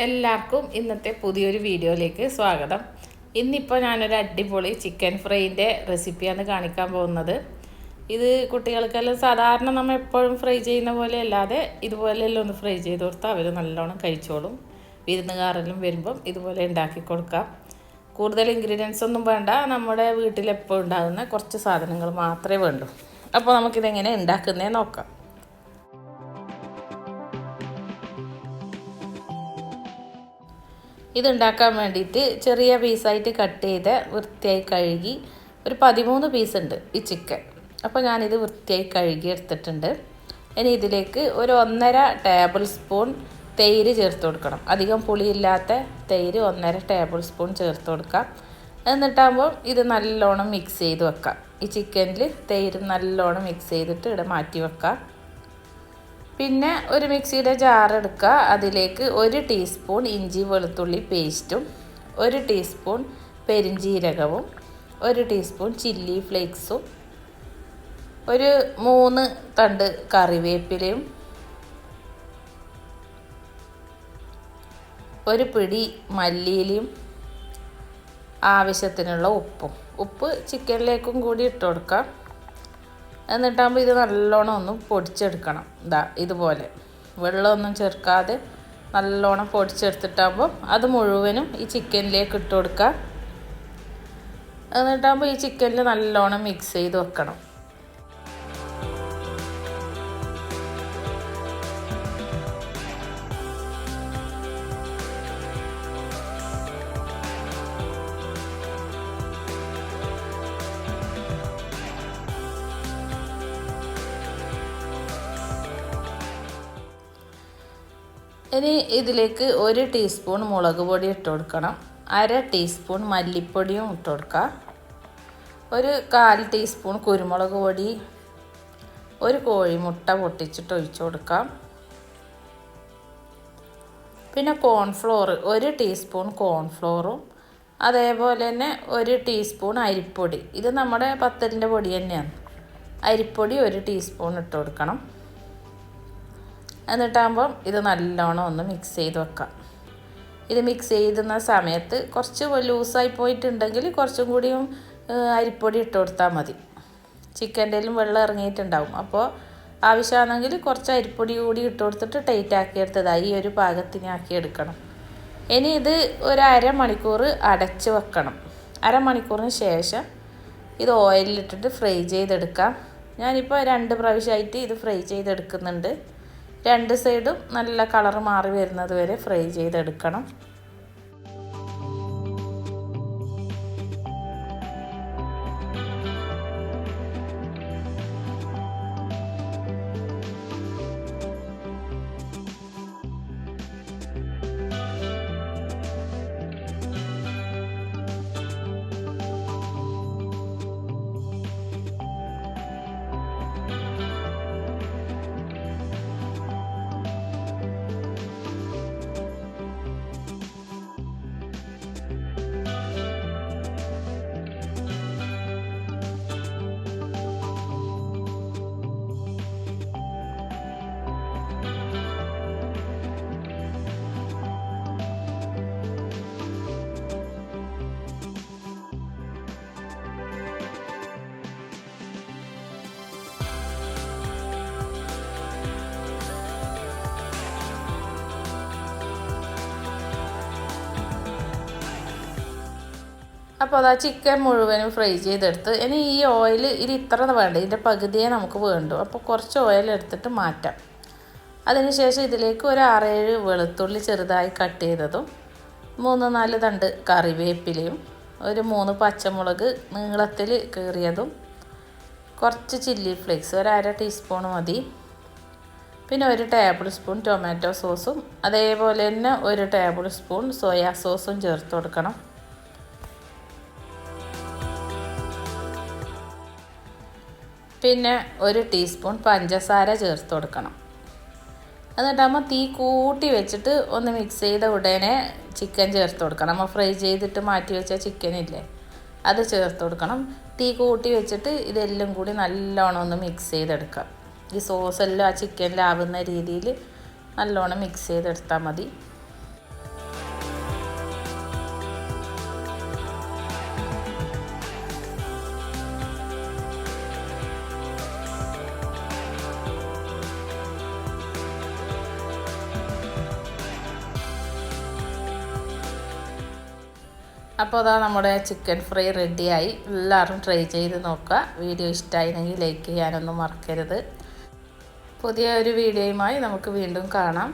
എല്ലാവർക്കും ഇന്നത്തെ പുതിയൊരു വീഡിയോയിലേക്ക് സ്വാഗതം. ഇന്നിപ്പോൾ ഞാനൊരു അടിപൊളി ചിക്കൻ ഫ്രൈന്റെ റെസിപ്പിയാണ് കാണിക്കാൻ പോകുന്നത്. ഇത് കുട്ടികൾക്കെല്ലാം സാധാരണ നമ്മൾ എപ്പോഴും ഫ്രൈ ചെയ്യുന്ന പോലെ അല്ലാതെ ഇതുപോലെയെല്ലാം ഒന്ന് ഫ്രൈ ചെയ്ത് കൊടുത്താൽ അവർ നല്ലോണം കഴിച്ചോളും. വിരുന്നുകാരെല്ലാം വരുമ്പം ഇതുപോലെ ഉണ്ടാക്കി കൊടുക്കാം. കൂടുതൽ ഇൻഗ്രീഡിയൻസ് ഒന്നും വേണ്ട. നമ്മുടെ വീട്ടിലെപ്പോൾ ഉണ്ടാകുന്ന കുറച്ച് സാധനങ്ങൾ മാത്രമേ വേണ്ടൂ. അപ്പോൾ നമുക്കിതെങ്ങനെ ഉണ്ടാക്കുന്നേ നോക്കാം. ഇതുണ്ടാക്കാൻ വേണ്ടിയിട്ട് ചെറിയ പീസായിട്ട് കട്ട് ചെയ്ത് വൃത്തിയായി കഴുകി ഒരു പതിമൂന്ന് പീസ് ഉണ്ട് ഈ ചിക്കൻ. അപ്പോൾ ഞാനിത് വൃത്തിയായി കഴുകി എടുത്തിട്ടുണ്ട്. ഇനി ഇതിലേക്ക് ഒരു ഒന്നര ടേബിൾ സ്പൂൺ തൈര് ചേർത്ത് കൊടുക്കണം. അധികം പുളിയില്ലാത്ത തൈര് ഒന്നര ടേബിൾ സ്പൂൺ ചേർത്ത് കൊടുക്കാം. എന്നിട്ടാകുമ്പോൾ ഇത് നല്ലോണം മിക്സ് ചെയ്ത് വെക്കാം. ഈ ചിക്കനിൽ തൈര് നല്ലോണം മിക്സ് ചെയ്തിട്ട് ഇവിടെ മാറ്റി വെക്കാം. പിന്നെ ഒരു മിക്സിയുടെ ജാർ എടുക്കുക. അതിലേക്ക് ഒരു ടീസ്പൂൺ ഇഞ്ചി വെളുത്തുള്ളി പേസ്റ്റും ഒരു ടീസ്പൂൺ പെരിഞ്ജീരകവും ഒരു ടീസ്പൂൺ ചില്ലി ഫ്ലേക്സും ഒരു മൂന്ന് തണ്ട് കറിവേപ്പിലയും ഒരു പിടി മല്ലിയിലയും ആവശ്യത്തിനുള്ള ഉപ്പും. ഉപ്പ് ചിക്കനിലേക്കും കൂടി ഇട്ട് കൊടുക്കാം. എന്നിട്ടാകുമ്പോൾ ഇത് നല്ലോണം ഒന്ന് പൊടിച്ചെടുക്കണം. ഇതാ ഇതുപോലെ. വെള്ളമൊന്നും ചേർക്കാതെ നല്ലോണം പൊടിച്ചെടുത്തിട്ടാകുമ്പോൾ അത് മുഴുവനും ഈ ചിക്കനിലേക്ക് ഇട്ട് കൊടുക്കുക. എന്നിട്ടാകുമ്പോൾ ഈ ചിക്കനിൽ നല്ലോണം മിക്സ് ചെയ്ത് വെക്കണം. ഇനി ഇതിലേക്ക് ഒരു ടീസ്പൂൺ മുളക് പൊടി ഇട്ട് കൊടുക്കണം. അര ടീസ്പൂൺ മല്ലിപ്പൊടിയും ഇട്ട് കൊടുക്കുക ഒരു കാൽ ടീസ്പൂൺ കുരുമുളക് പൊടി. ഒരു കോഴിമുട്ട പൊട്ടിച്ചിട്ട് ഒഴിച്ചു കൊടുക്കാം. പിന്നെ കോൺഫ്ലോർ ഒരു ടീസ്പൂൺ കോൺഫ്ലോറും അതേപോലെ തന്നെ ഒരു ടീസ്പൂൺ അരിപ്പൊടി. ഇത് നമ്മുടെ പത്തലിന്റെ പൊടി തന്നെയാണ്. അരിപ്പൊടി ഒരു ടീസ്പൂൺ ഇട്ട് കൊടുക്കണം. എന്നിട്ടാകുമ്പം ഇത് നല്ലോണം ഒന്ന് മിക്സ് ചെയ്ത് വെക്കാം. ഇത് മിക്സ് ചെയ്യുന്ന സമയത്ത് കുറച്ച് ലൂസായി പോയിട്ടുണ്ടെങ്കിൽ കുറച്ചും കൂടിയും അരിപ്പൊടി ഇട്ട് കൊടുത്താൽ മതി. ചിക്കന്റെയിലും വെള്ളം ഇറങ്ങിയിട്ടുണ്ടാവും. അപ്പോൾ ആവശ്യമാണെങ്കിൽ കുറച്ച് അരിപ്പൊടി കൂടി ഇട്ട് കൊടുത്തിട്ട് ടൈറ്റ് ആക്കി എടുത്തതായി ഈ ഒരു പാകത്തിനാക്കി എടുക്കണം. ഇനി ഇത് ഒരു അരമണിക്കൂർ അടച്ച് വെക്കണം. അരമണിക്കൂറിന് ശേഷം ഇത് ഓയിലിട്ടിട്ട് ഫ്രൈ ചെയ്തെടുക്കാം. ഞാനിപ്പോൾ രണ്ട് പ്രാവശ്യമായിട്ട് ഇത് ഫ്രൈ ചെയ്തെടുക്കുന്നുണ്ട്. രണ്ട് സൈഡും നല്ല കളർ മാറി വരുന്നത് വരെ ഫ്രൈ ചെയ്തെടുക്കണം. അപ്പോൾ അതാ ചിക്കൻ മുഴുവനും ഫ്രൈ ചെയ്തെടുത്ത്. ഇനി ഈ ഓയിൽ ഇത് ഇത്ര വേണ്ട? ഇതിന്റെ പകുതിയെ നമുക്ക് വേണ്ടു. അപ്പോൾ കുറച്ച് ഓയിൽ എടുത്തിട്ട് മാറ്റാം. അതിനുശേഷം ഇതിലേക്ക് ഒരു ആറേഴ് വെളുത്തുള്ളി ചെറുതായി കട്ട് ചെയ്തതും മൂന്ന് നാല് തണ്ട് കറിവേപ്പിലയും ഒരു മൂന്ന് പച്ചമുളക് നീളത്തിൽ കീറിയതും കുറച്ച് ചില്ലി ഫ്ലേക്സ് ഒരു അര ടീസ്പൂൺ മതി. പിന്നെ ഒരു ടേബിൾ സ്പൂൺ ടൊമാറ്റോ സോസും അതേപോലെ തന്നെ ഒരു ടേബിൾ സ്പൂൺ സോയാ സോസും ചേർത്ത് കൊടുക്കണം. പിന്നെ ഒരു ടീസ്പൂൺ പഞ്ചസാര ചേർത്ത് കൊടുക്കണം. എന്നിട്ടാകുമ്പോൾ തീ കൂട്ടി വെച്ചിട്ട് ഒന്ന് മിക്സ് ചെയ്ത ഉടനെ ചിക്കൻ ചേർത്ത് കൊടുക്കണം. നമ്മൾ ഫ്രൈ ചെയ്തിട്ട് മാറ്റി വെച്ച ചിക്കൻ ഇല്ലേ അത് ചേർത്ത് കൊടുക്കണം. തീ കൂട്ടി വെച്ചിട്ട് ഇതെല്ലാം കൂടി നല്ലോണം ഒന്ന് മിക്സ് ചെയ്തെടുക്കാം. ഈ സോസെല്ലാം ആ ചിക്കനിലാവുന്ന രീതിയിൽ നല്ലോണം മിക്സ് ചെയ്തെടുത്താൽ മതി. അപ്പോൾ അതാ നമ്മുടെ ചിക്കൻ ഫ്രൈ റെഡിയായി എല്ലാവരും ട്രൈ ചെയ്ത് നോക്കുക. വീഡിയോ ഇഷ്ടമായിരുന്നെങ്കിൽ ലൈക്ക് ചെയ്യാനൊന്നും മറക്കരുത്. പുതിയ ഒരു വീഡിയോയുമായി നമുക്ക് വീണ്ടും കാണാം.